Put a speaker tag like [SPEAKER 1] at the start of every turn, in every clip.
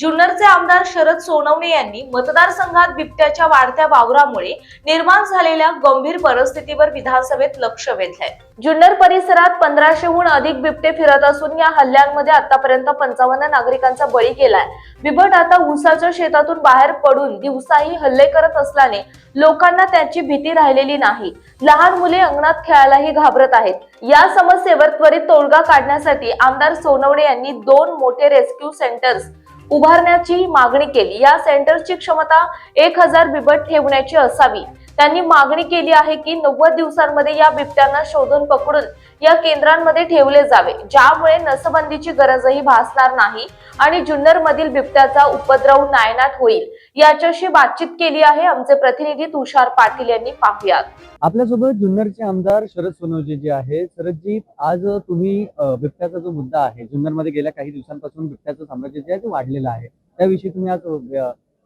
[SPEAKER 1] जुन्नरचे आमदार शरद सोनवणे यांनी मतदारसंघात बिबट्याच्या वाढत्या वावरामुळे निर्माण झालेल्या गंभीर परिस्थितीवर विधानसभेत लक्ष वेधलंय. जुन्नर परिसरात पंधराशेहून अधिक बिबटे फिरत असून या हल्ल्यांमध्ये आतापर्यंत पंचावन्न नागरिकांचा बळी गेलाय. बिबट आता ऊसाच्या शेतातून बाहेर पडून दिवसाही हल्ले करत असल्याने लोकांना त्याची भीती राहिलेली नाही. लहान मुले अंगणात खेळायलाही घाबरत आहेत. या समस्येवर त्वरित तोडगा काढण्यासाठी आमदार सोनवणे यांनी दोन मोठे रेस्क्यू सेंटर्स उभारण्याची मागणी केली. या सेंटरची क्षमता एक हजार बिबट ठेवण्याची असावी. त्यांनी मागणी केली आहे की नव्वद दिवसांमध्ये या बिबट्यांना शोधून पकडून या केंद्रांमध्ये ठेवले जावे ज्यामुळे नसबंदीची गरजही भासणार नाही आणि जुन्नर मधील बिबट्याचा उपद्रव नायनाट होईल. याच्याशी बातचीत केली आहे आमचे प्रतिनिधी तुषार पाटील यांनी पाहुयात.
[SPEAKER 2] आपल्यासोबत जुन्नरचे आमदार शरद सोनवणे जे आहे शरदजी आज तुम्ही बिबट्याचा जो मुद्दा आहे जुन्नरमध्ये गेल्या काही दिवसांपासून बिबट्याचं साम्राज्य जे आहे ते वाढलेलं आहे. त्याविषयी तुम्ही आज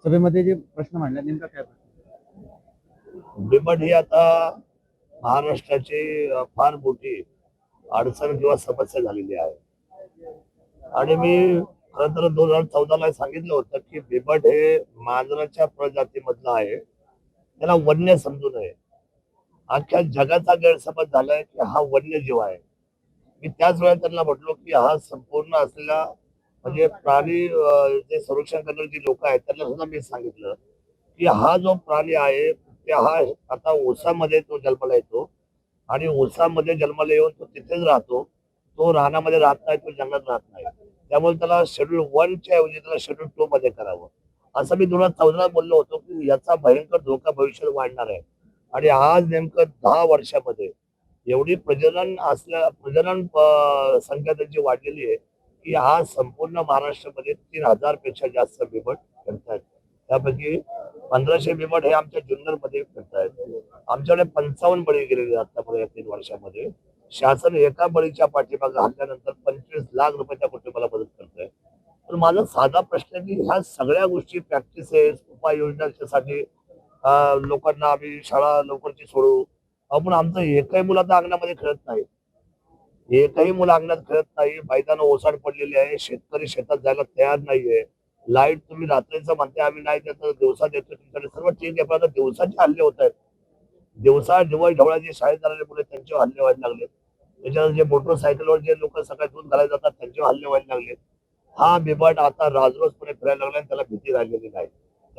[SPEAKER 2] सभेमध्ये जे प्रश्न मांडला नेमका काय प्रश्न?
[SPEAKER 3] ही आता महाराष्ट्राची फार मोठी अडचण किंवा समस्या झालेली आहे. आणि मी खर तर दोन हजार चौदाला सांगितलं होतं की बिबट हे मांजराच्या प्रजातीमधलं आहे. त्याला वन्य समजू नये. अख्ख्या जगाचा गैरसमज झालाय की हा वन्य जीव आहे. मी त्याच वेळेला त्यांना म्हटलो की हा संपूर्ण असलेला म्हणजे प्राणी जे संरक्षण करणारे जे लोक आहेत त्यांना सुद्धा मी सांगितलं की हा जो प्राणी आहे ते हा आता ओसामध्ये तो जन्माला येतो आणि ओसामध्ये जन्माला येऊन तो तिथेच राहतो तो राहण्यामध्ये राहत नाही तो जंगलात राहत नाही. त्यामुळे त्याला शेड्यूल वनच्या ऐवजी त्याला शेड्यूल टू मध्ये करावं. असं मी दोन हजार चौदा बोललो होतो की याचा भयंकर धोका भविष्यात वाढणार आहे. आणि आज नेमकं दहा वर्षामध्ये एवढी प्रजनन असल्या प्रजनन संख्या त्यांची वाढलेली आहे की आज संपूर्ण महाराष्ट्रामध्ये तीन हजारपेक्षा जास्त बिबट फिरतायत त्यापैकी पंधराशे बिमट हे आमच्या जुन्नरमध्ये करतायत. आमच्याकडे पंचावन्न बळी गेलेले आतापर्यंत या तीन वर्षामध्ये. शासन एका बळीच्या पाठीमागे हल्ल्यानंतर पंचवीस लाख रुपयाच्या कुटुंबाला मदत करत आहे तर माझा साधा प्रश्न आहे की ह्या सगळ्या गोष्टी प्रॅक्टिसेस उपाययोजनासाठी लोकांना आम्ही शाळा लवकरची सोडू. आपण आमचं एकही मुलं आता अंगणामध्ये खेळत नाही. एकही मुलं अंगणात खेळत नाही. मैदानं ओसाड पडलेली आहे. शेतकरी शेतात जायला तयार नाहीये. लाइट तुम्ही रात्रीचं म्हणते आम्ही नाही देतो दिवसा देतो तुमच्याकडे. सर्व चेंज आपल्या आता दिवसाचे हल्ले होत आहेत. दिवसा जेव्हा ढवळा जे शाळेत जाणारे मुले त्यांचे हल्ले व्हायला लागले त्याच्यानंतर जे मोटरसायकलवर जे लोक सकाळी घालायला जातात त्यांचे हल्ले व्हायला लागले हा बिबट आता राजरोजपणे फिरायला लागला आणि त्याला भीती राहिलेली नाही.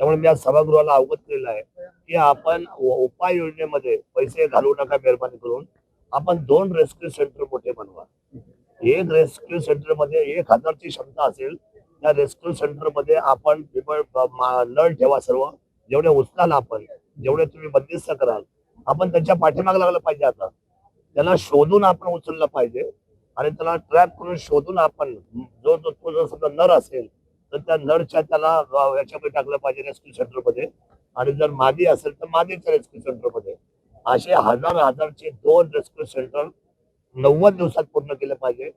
[SPEAKER 3] त्यामुळे मी आज सभागृहाला अवगत केलेलं आहे की आपण उपाय योजनेमध्ये पैसे घालवू नका मेहरबानी करून आपण दोन रेस्क्यू सेंटर मोठे बनवा. एक रेस्क्यू सेंटरमध्ये एक हजारची क्षमता असेल त्या रेस्क्यू सेंटरमध्ये आपण नळ ठेवा सर्व जेवढे उचलाल आपण जेवढे तुम्ही बंदिस्त कराल आपण त्यांच्या पाठीमागे लागलं पाहिजे आता. त्याला शोधून आपण उचललं पाहिजे आणि त्याला ट्रॅप करून शोधून आपण जो जो तो जर समजा नर असेल तर त्या नरच्या त्याला याच्यामध्ये टाकलं पाहिजे रेस्क्यू सेंटरमध्ये आणि जर मादी असेल तर मादीच्या रेस्क्यू सेंटरमध्ये असे हजार हजारचे दोन रेस्क्यू सेंटर नव्वद दिवसात पूर्ण केले पाहिजे.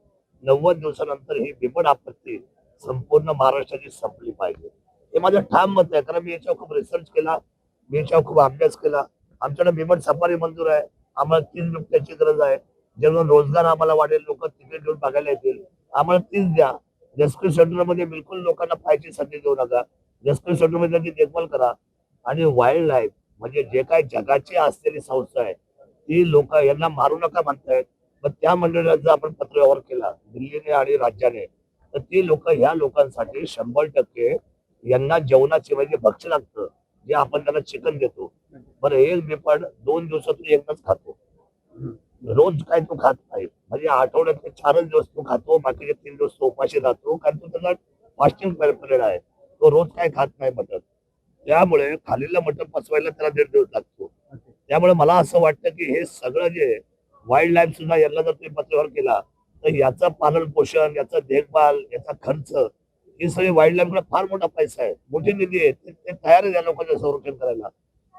[SPEAKER 3] नव्वद दिवसानंतर ही बिबट आपत्ती संपूर्ण महाराष्ट्राची संपली पाहिजे. हे माझं ठाम मत आहे. कारण मी याच्यावर खूप रिसर्च केला. मी याच्यावर खूप अभ्यास केला. आमच्याकडे बिबट सफारी मंजूर आहे. आम्हाला तीन रुपयाची गरज आहे. जेव्हा रोजगार आम्हाला वाढेल. लोक तिकीट घेऊन बघायला येतील. आम्हाला तीच द्या. रेस्क्यू सेंटरमध्ये बिलकुल लोकांना पाहायची संधी देऊ नका. रेस्क्यू सेंटरमध्ये त्यांची देखभाल करा. आणि वाईल्ड लाईफ म्हणजे जे काही जगाची असलेली संस्था आहे ती लोक यांना मारू नका म्हणतायत. पण त्या मंडळाचा आपण पत्र व्यवहार केला. दिल्लीने आणि राज्याने. तर ती लोक ह्या लोकांसाठी शंभर टक्के यांना जेवणाचे म्हणजे भक्ष लागतं जे आपण त्यांना चिकन देतो. बरं एक बेपाड दोन दिवसातून एकदाच खातो. रोज काय तो खात नाही. म्हणजे आठवड्यात चारच दिवस तो खातो बाकीचे तीन दिवस तो उपाशी राहतो कारण तो त्याला फास्टिंग पिरियड आहे. तो रोज काय खात नाही मटण. त्यामुळे खालीला मटण पचवायला त्याला दीड दिवस लागतो. त्यामुळे मला असं वाटतं की हे सगळं जे वाईल्ड लाईफ सुद्धा यांना जर तुम्ही पत्रव्यवहार केला तर याचं पालन पोषण याचा देखभाल याचा खर्च हे सगळे वाईल्ड लाईफकडे फार मोठा पैसा आहे. मोठी निधी आहे. ते तयार आहे या लोकांचं संरक्षण करायला.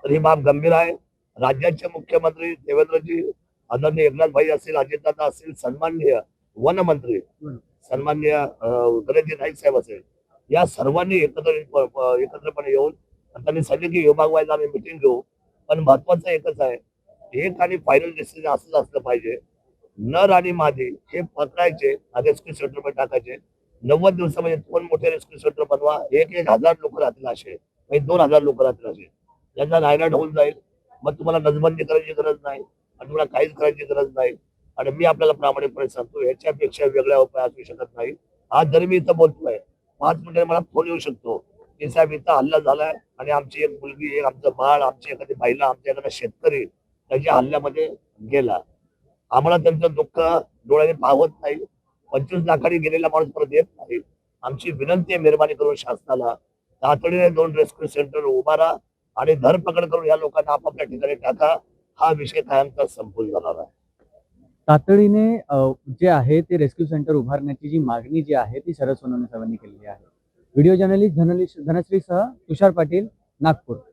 [SPEAKER 3] तर ही बाब गंभीर आहे. राज्याचे मुख्यमंत्री देवेंद्रजी आदरणीय एकनाथ भाई असेल अजितदादा असेल सन्माननीय वनमंत्री सन्माननीय अं, गणेशजी नाईक साहेब असेल या सर्वांनी एकत्र एकत्रपणे येऊन त्यांनी सांगितलं की विभाग व्हायला आम्ही मिटिंग घेऊ. पण महत्वाचं एकच आहे एक आणि फायनल डिसिजन असंच असलं पाहिजे. नर आणि मादी हे पकडायचे रेस्क्यू सेंटरमध्ये टाकायचे. नव्वद दिवसामध्ये दोन मोठे रेस्क्यू सेंटर बनवा. एक एक हजार लोक राहतील असे. म्हणजे दोन हजार लोक राहतील असे. त्यांना नायनाट होऊन जाईल. मग तुम्हाला नजबंदी करायची गरज नाही. आणि तुम्हाला काहीच करायची गरज नाही. आणि मी आपल्याला प्रामाणिकपणे सांगतो ह्याच्यापेक्षा वेगळा उपाय असू शकत नाही. आज जरी मी इथं बोलतोय पाच मिनिटे मला फोन येऊ शकतो. की साहेब इथं हल्ला झालाय आणि आमची एक मुलगी एक आमचं बाळ आमची एखादी महिला आमच्या एखादा शेतकरी त्याच्या हल्ल्यामध्ये गेला. आम्हाला त्यांचं दुःख डोळ्याने पाहत नाही पंचवीस लाखाने गेलेला माणूस परत येत नाही. आमची विनंती आहे मेहरबानी करून शासनाला. तातडीने दोन रेस्क्यू सेंटर उभारा आणि धरपकड करून या लोकांना आपापल्या ठिकाणी टाका. हा विषय कायमचा संपून जाणार आहे.
[SPEAKER 2] तातडीने जे आहे ते रेस्क्यू सेंटर उभारण्याची जी मागणी जी आहे ती शरद सोनवणे साहेबांनी केलेली आहे. व्हिडिओ जर्नलिस्ट धनलिश धनश्रीसह तुषार पाटील नागपूर.